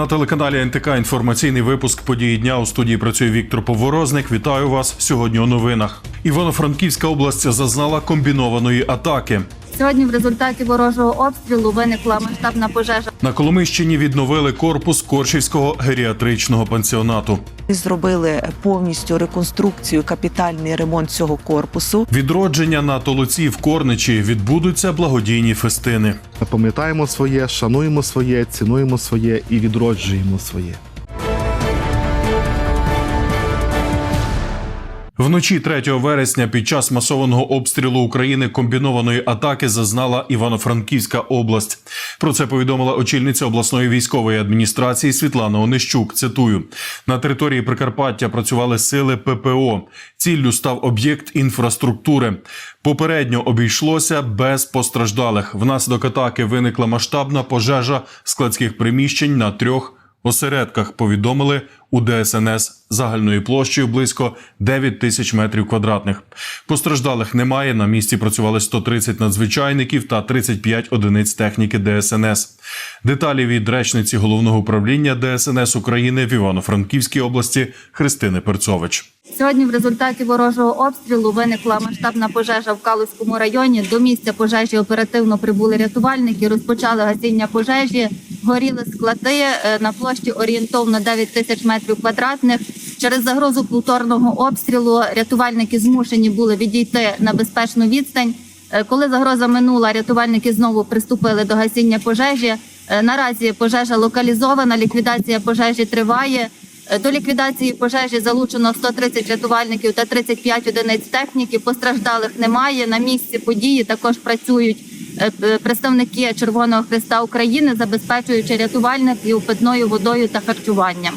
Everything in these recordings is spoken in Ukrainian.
На телеканалі НТК інформаційний випуск події дня у студії працює Віктор Поворозник. Вітаю вас сьогодні у новинах. Івано-Франківська область зазнала комбінованої атаки. Сьогодні в результаті ворожого обстрілу виникла масштабна пожежа. На Коломищині відновили корпус Коршівського геріатричного пансіонату. Ми зробили повністю реконструкцію, капітальний ремонт цього корпусу. Відродження на Толоці в Корничі відбудуться благодійні фестини. Пам'ятаємо своє, шануємо своє, цінуємо своє і відроджуємо своє. Вночі 3 вересня під час масованого обстрілу України комбінованої атаки зазнала Івано-Франківська область. Про це повідомила очільниця обласної військової адміністрації Світлана Онищук. Цитую: на території Прикарпаття працювали сили ППО. Ціллю став об'єкт інфраструктури. Попередньо обійшлося без постраждалих. Внаслідок атаки виникла масштабна пожежа складських приміщень на трьох осередках. Повідомили у ДСНС загальною площею близько 9 тисяч метрів квадратних. Постраждалих немає. На місці працювали 130 надзвичайників та 35 одиниць техніки ДСНС. Деталі від речниці головного управління ДСНС України в Івано-Франківській області Христини Перцович. Сьогодні в результаті ворожого обстрілу виникла масштабна пожежа в Калузькому районі. До місця пожежі оперативно прибули рятувальники, розпочали гасіння пожежі. Горіли склади е, на площі орієнтовно 9 тисяч метрів квадратних. Через загрозу повторного обстрілу рятувальники змушені були відійти на безпечну відстань. Е, Коли загроза минула, рятувальники знову приступили до гасіння пожежі. Е, Наразі пожежа локалізована, ліквідація пожежі триває. Е, До ліквідації пожежі залучено 130 рятувальників та 35 одиниць техніки. Постраждалих немає. На місці події також працюють представники Червоного Христа України, забезпечуючи рятувальників питною водою та харчуванням.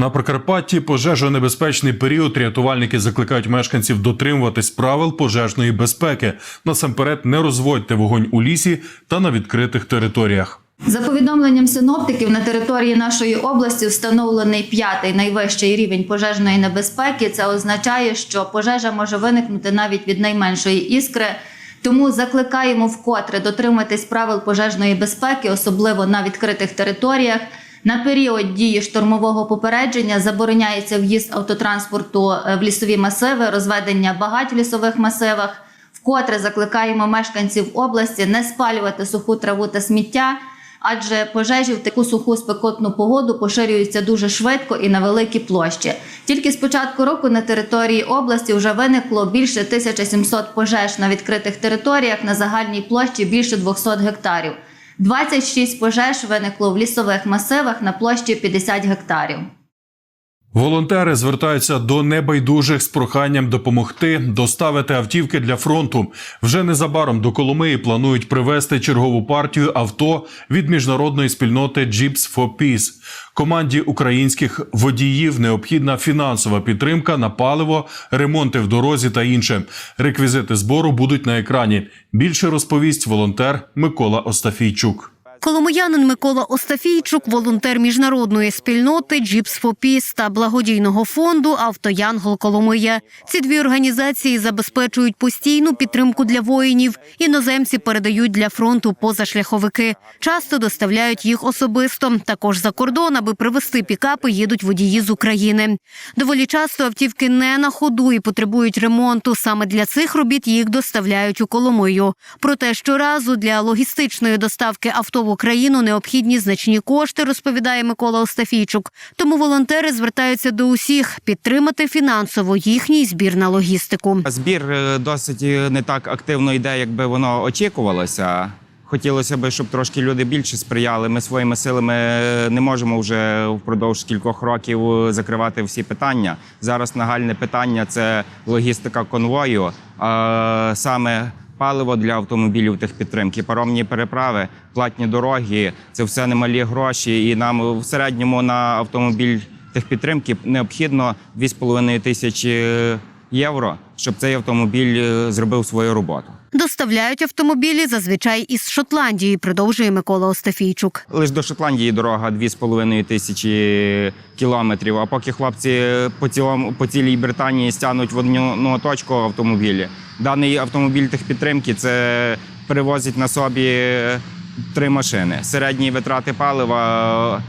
На Прикарпатті пожежонебезпечний період рятувальники закликають мешканців дотримуватись правил пожежної безпеки. Насамперед, не розводьте вогонь у лісі та на відкритих територіях. За повідомленням синоптиків, на території нашої області встановлений п'ятий найвищий рівень пожежної небезпеки. Це означає, що пожежа може виникнути навіть від найменшої іскри. Тому закликаємо вкотре дотриматись правил пожежної безпеки, особливо на відкритих територіях. На період дії штормового попередження забороняється в'їзд автотранспорту е, в лісові масиви, розведення багать в лісових масивах. Вкотре закликаємо мешканців області не спалювати суху траву та сміття, адже пожежі в таку суху спекотну погоду поширюються дуже швидко і на великі площі. Тільки з початку року на території області вже виникло більше 1700 пожеж на відкритих територіях на загальній площі більше 200 гектарів. 26 пожеж виникло в лісових масивах на площі 50 гектарів. Волонтери звертаються до небайдужих з проханням допомогти доставити автівки для фронту. Вже незабаром до Коломиї планують привезти чергову партію авто від міжнародної спільноти Jeeps for Peace. Команді українських водіїв необхідна фінансова підтримка на паливо, ремонти в дорозі та інше. Реквізити збору будуть на екрані. Більше розповість волонтер Микола Остафійчук. Коломиянин Микола Остафійчук, волонтер міжнародної спільноти for Peace та благодійного фонду Автоянгол Коломия. Ці дві організації забезпечують постійну підтримку для воїнів. Іноземці передають для фронту позашляховики. Часто доставляють їх особисто. Також за кордон, аби привезти пікапи, їдуть водії з України. Доволі часто автівки не на ходу і потребують ремонту. Саме для цих робіт їх доставляють у Коломию. Проте щоразу для логістичної доставки авто Україну необхідні значні кошти, розповідає Микола Остафійчук. Тому волонтери звертаються до усіх підтримати фінансово їхній збір на логістику. Збір е, досить е, не так активно йде, як би воно очікувалося. Хотілося б, щоб трошки люди більше сприяли. Ми своїми силами е, не можемо вже впродовж кількох років закривати всі питання. Зараз нагальне питання це логістика конвою, а саме паливо для автомобілів техпідтримки, паромні переправи, платні дороги це все немалі гроші. І нам в середньому на автомобіль техпідтримки необхідно 2,5 тисячі євро, щоб цей автомобіль е, зробив свою роботу. Доставляють автомобілі зазвичай із Шотландії, продовжує Микола Остафійчук. Лише до Шотландії дорога 2,5 тисячі кілометрів. А поки хлопці по цілому по цілій Британії стягнуть в одну ну, точку автомобілі. Даний автомобіль техпідтримки це перевозить на собі три машини. Середні витрати палива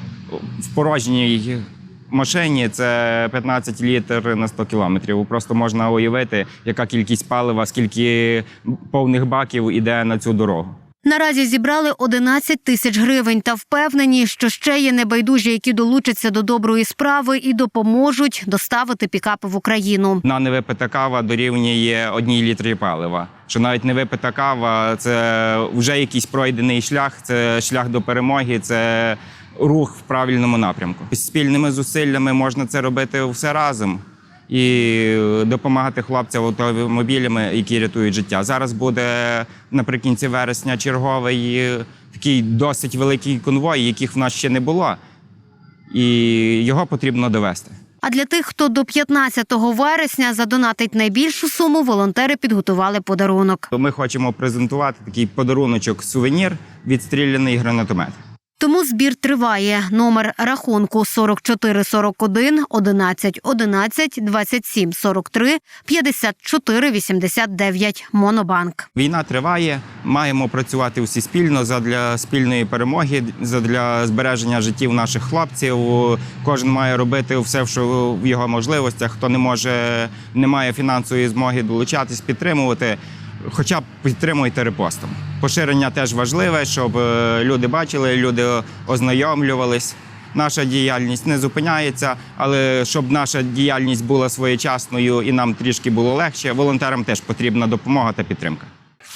в порожній машині це 15 літр на 100 кілометрів. Просто можна уявити, яка кількість палива, скільки повних баків іде на цю дорогу. Наразі зібрали 11 тисяч гривень та впевнені, що ще є небайдужі, які долучаться до доброї справи і допоможуть доставити пікапи в Україну. На невипита кава дорівнює одній літрі палива. Що навіть невипита кава це вже якийсь пройдений шлях, це шлях до перемоги, це рух в правильному напрямку. Спільними зусиллями можна це робити все разом і допомагати хлопцям автомобілями, які рятують життя. Зараз буде наприкінці вересня черговий е, такий досить великий конвой, яких в нас ще не було, і його потрібно довести. А для тих, хто до 15 вересня задонатить найбільшу суму, волонтери підготували подарунок. Ми хочемо презентувати такий подаруночок сувенір відстріляний гранатомет. Тому збір триває. Номер рахунку 4441 11 11 27 43 54 89 Монобанк. Війна триває. Маємо працювати всі спільно задля спільної перемоги, задля збереження життів наших хлопців. Кожен має робити все, що в його можливостях. Хто не може, не має фінансової змоги долучатись, підтримувати. Хоча б підтримуйте репостом. Поширення теж важливе, щоб е, люди бачили, люди ознайомлювались. Наша діяльність не зупиняється, але щоб наша діяльність була своєчасною і нам трішки було легше, волонтерам теж потрібна допомога та підтримка.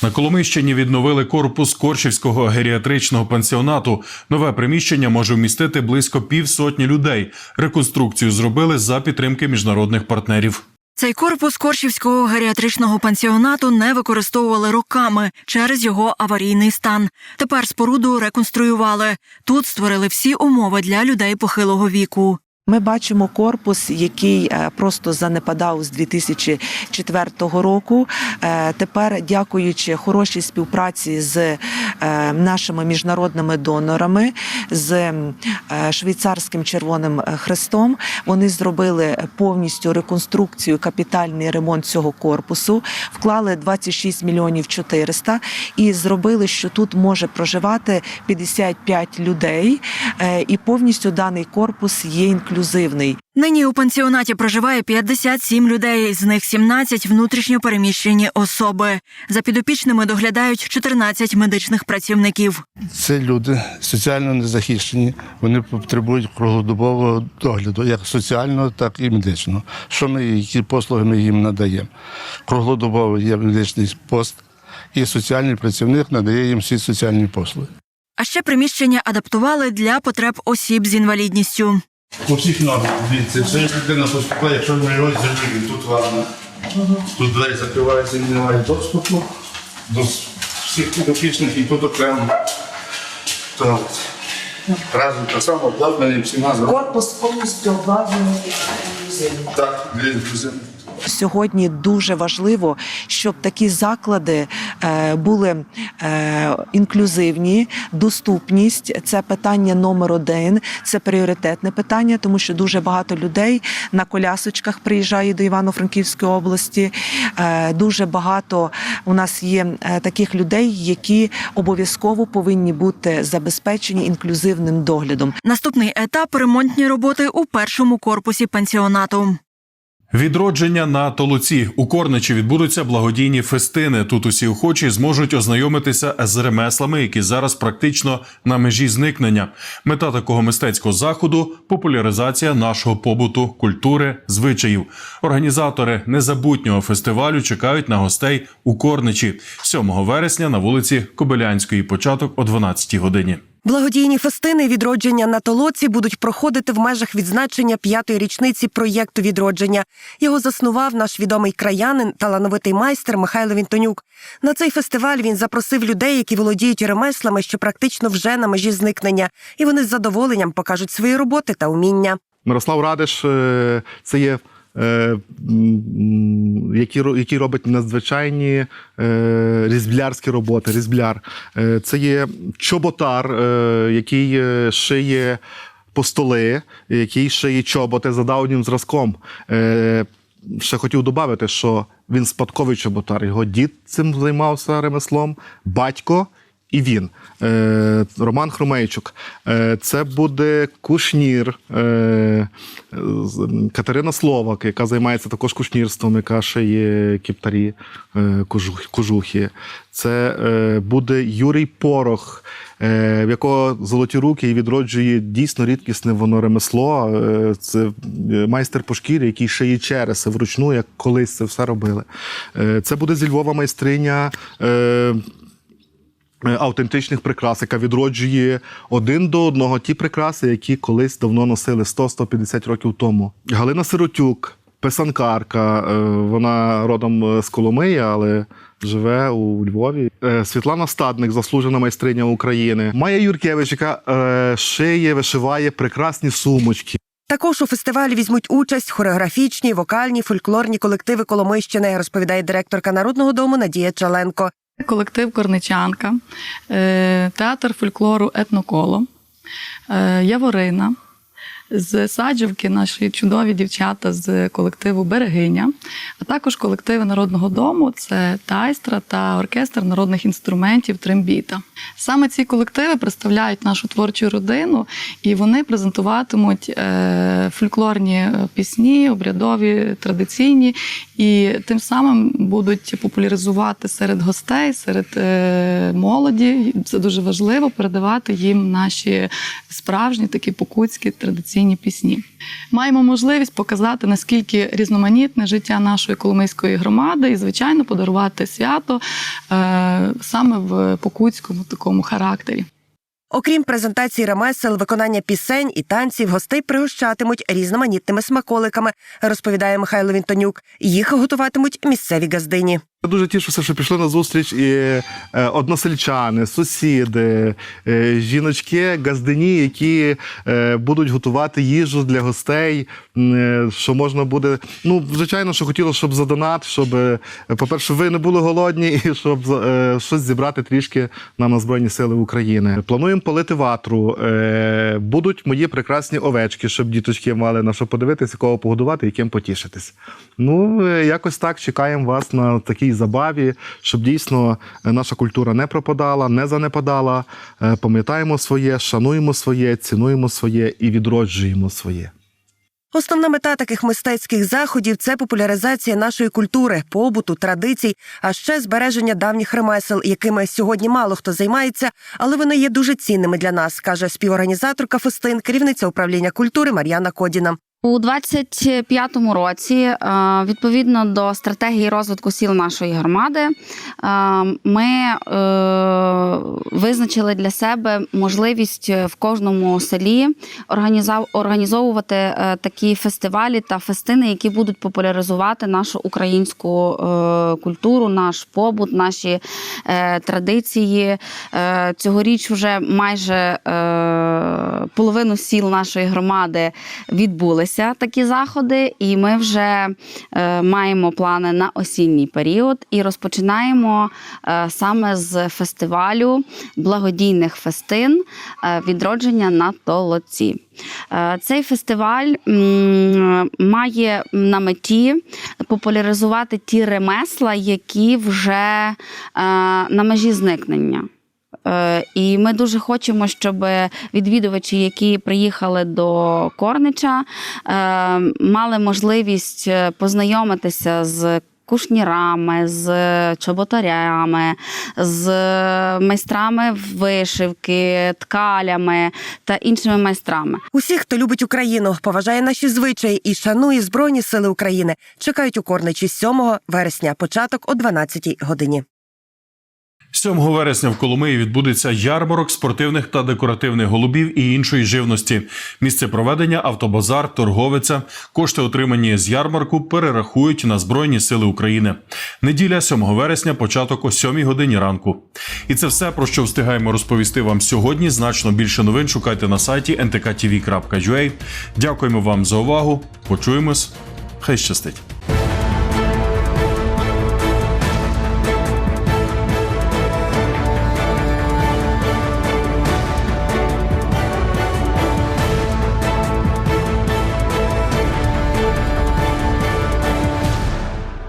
На Коломийщині відновили корпус Коршівського геріатричного пансіонату. Нове приміщення може вмістити близько півсотні людей. Реконструкцію зробили за підтримки міжнародних партнерів. Цей корпус Коршівського геріатричного пансіонату не використовували роками через його аварійний стан. Тепер споруду реконструювали. Тут створили всі умови для людей похилого віку. Ми бачимо корпус, який е, просто занепадав з 2004 року. Е, Тепер, дякуючи хорошій співпраці з е, нашими міжнародними донорами, з швейцарським Червоним Хрестом, вони зробили повністю реконструкцію, капітальний ремонт цього корпусу, вклали 26 мільйонів 400 і зробили, що тут може проживати 55 людей, і повністю даний корпус є інклюзивний. Нині у пансіонаті проживає 57 людей, з них 17 – внутрішньо переміщені особи. За підопічними доглядають 14 медичних працівників. Це люди соціально незахищені. Вони потребують круглодобового догляду, як соціального, так і медичного. Що ми які послуги ми їм надаємо? Круглодобовий є медичний пост, і соціальний працівник надає їм всі соціальні послуги. А ще приміщення адаптували для потреб осіб з інвалідністю. У всіх нормах, дивіться, це людина поступає, якщо не заліві, тут ладно. Тут двері закриваються, немає доступу до всіх підопічних і тут окремо. Так. Разом так само обладнані всіма Корпус повністю обладнаний Так, для інклюзивних. Сьогодні дуже важливо, щоб такі заклади е, були е, інклюзивні, доступність це питання номер один, це пріоритетне питання, тому що дуже багато людей на колясочках приїжджає до Івано-Франківської області. Е, дуже багато у нас є таких людей, які обов'язково повинні бути забезпечені інклюзивним доглядом. Наступний етап – ремонтні роботи у першому корпусі пансіонату. Відродження на Толуці у Корничі відбудуться благодійні фестини. Тут усі охочі зможуть ознайомитися з ремеслами, які зараз практично на межі зникнення. Мета такого мистецького заходу популяризація нашого побуту, культури, звичаїв. Організатори незабутнього фестивалю чекають на гостей у Корничі 7 вересня на вулиці Кобилянської. Початок о 12 годині. Благодійні фестини відродження на толоці будуть проходити в межах відзначення п'ятої річниці проєкту відродження. Його заснував наш відомий краянин, талановитий майстер Михайло Вінтонюк. На цей фестиваль він запросив людей, які володіють ремеслами, що практично вже на межі зникнення, і вони з задоволенням покажуть свої роботи та уміння. Мирослав Радиш е, це є. Е, Які, які робить надзвичайні е, різблярські роботи, різбляр. Е, Це є чоботар, який шиє постоли, який шиє чоботи за давнім зразком. Ще хотів додати, що він спадковий чоботар. Його дід цим займався ремеслом, батько і він. Е, Роман Хромейчук. Е, Це буде Кушнір, е, Катерина Словак, яка займається також кушнірством, яка шиє кіптарі е, кожух- кожухи. Це буде Юрій Порох, в якого золоті руки і відроджує дійсно рідкісне воно ремесло. Це майстер по шкірі, який шиє череси вручну, як колись це все робили. Це буде зі Львова майстриня. Е, Автентичних прикрас, яка відроджує один до одного ті прикраси, які колись давно носили 100-150 років тому. Галина Сиротюк, писанкарка, е, вона родом е, з Коломиї, але живе у Львові. Світлана Стадник, заслужена майстриня України. Майя Юркевич, яка шиє, вишиває прекрасні сумочки. Також у фестивалі візьмуть участь хореографічні, вокальні, фольклорні колективи Коломийщини, розповідає директорка Народного дому Надія Чаленко. Колектив Корничанка, е, театр фольклору Етноколо, е, Яворина. З Саджівки наші чудові дівчата з колективу Берегиня, а також колективи Народного дому це тайстра та оркестр народних інструментів Трембіта. Саме ці колективи представляють нашу творчу родину, і вони презентуватимуть е, фольклорні е, пісні, обрядові, традиційні, і тим самим будуть популяризувати серед гостей, серед е, молоді. Це дуже важливо передавати їм наші справжні такі покутські традиційні пісні. Маємо можливість показати наскільки різноманітне життя нашої коломийської громади, і звичайно подарувати свято е, саме в покутському такому характері. Окрім презентації ремесел, виконання пісень і танців, гостей пригощатимуть різноманітними смаколиками, розповідає Михайло Вінтонюк. Їх готуватимуть місцеві газдині. Я дуже тішуся, що пішли на зустріч і е, односельчани, сусіди, е, жіночки, газдині, які е, будуть готувати їжу для гостей. Що можна буде. Ну, звичайно, що хотілося, щоб за донат, щоб, по-перше, ви не були голодні, і щоб щось зібрати трішки нам на Збройні Сили України. Плануємо полити ватру. Будуть мої прекрасні овечки, щоб діточки мали на що подивитися, кого погодувати і ким потішитись. Ну, якось так чекаємо вас на такій забаві, щоб дійсно е, наша культура не пропадала, не занепадала. Е, Пам'ятаємо своє, шануємо своє, цінуємо своє і відроджуємо своє. Основна мета таких мистецьких заходів це популяризація нашої культури, побуту, традицій, а ще збереження давніх ремесел, якими сьогодні мало хто займається, але вони є дуже цінними для нас, каже співорганізаторка фестин, керівниця управління культури Мар'яна Кодіна. У 25-му році, е, відповідно до стратегії розвитку сіл нашої громади, е, ми е, визначили для себе можливість в кожному селі організовувати такі фестивалі та фестини, які будуть популяризувати нашу українську культуру, наш побут, наші традиції. Цьогоріч вже майже половину сіл нашої громади відбулися такі заходи, і ми вже е, маємо плани на осінній період і розпочинаємо е, саме з фестивалю благодійних фестин е, відродження на толоці. Е, Цей фестиваль має на меті популяризувати ті ремесла, які вже е, на межі зникнення. Е, І ми дуже хочемо, щоб відвідувачі, які приїхали до Корнича, е, мали можливість е, познайомитися з. Кушнірами, з чоботарями, з майстрами вишивки, ткалями та іншими майстрами. Усі, хто любить Україну, поважає наші звичаї і шанує Збройні Сили України, чекають у Корничі 7 вересня, початок о 12 годині. 7 вересня в Коломиї відбудеться ярмарок спортивних та декоративних голубів і іншої живності. Місце проведення автобазар, торговиця. Кошти, отримані з ярмарку, перерахують на Збройні Сили України. Неділя 7 вересня, початок о 7 годині ранку. І це все про що встигаємо розповісти вам сьогодні. Значно більше новин шукайте на сайті ntktv.ua. Дякуємо вам за увагу. Почуємось. Хай щастить.